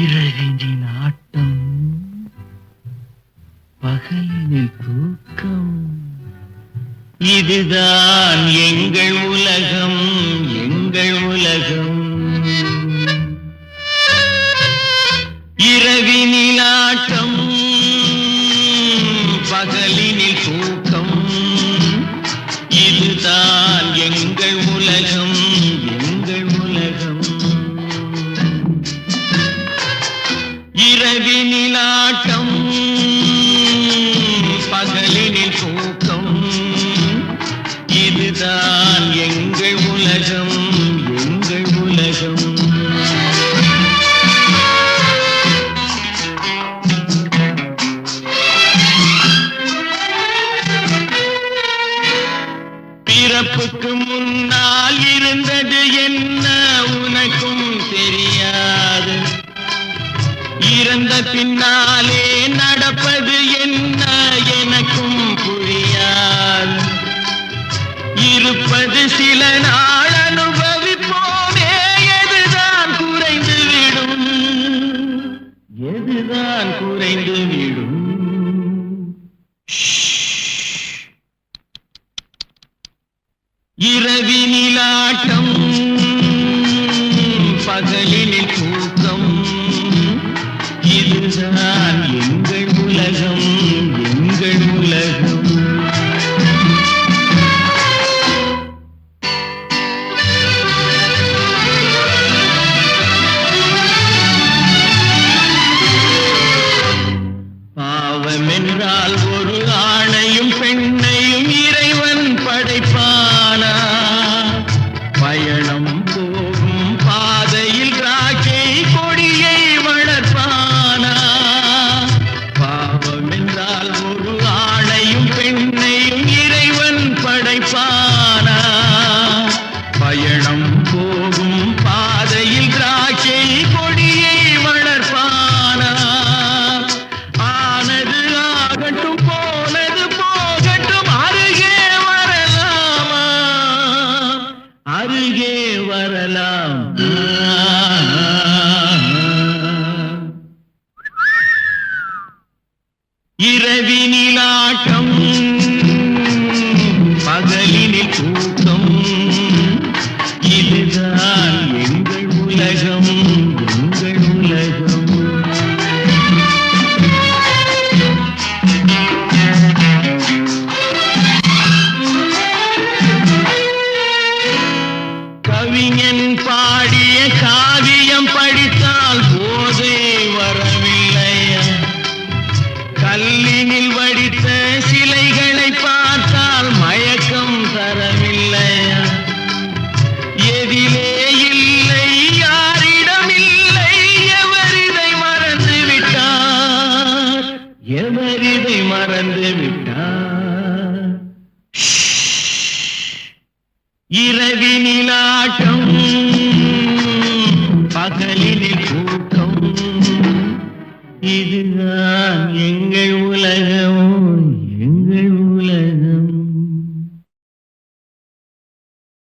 இரவினின் ஆட்டம் பகலினில் தூக்கம். இதுதான் எங்கள் உலகம் எங்கள் உலகம். இரவினில் ஆட்டம் பகலினில் தூக்கம். இதுதான் எங்கள் உலகம் பிறப்புக்கு முன்னால் இருந்தது என்ன உனக்கும் தெரியாது. இறந்த பின்னாலே நடப்பது என்ன எனக்கும் புரியாது. இருப்பது சில நாள் இரவினிலாட்டம் பகலினில் தூக்கம். இதுதான் இரவி மறந்து விட்டார். இரவினிலாட்டம் பகலினில் கூட்டம். இதுதான் எங்கள் உலகம்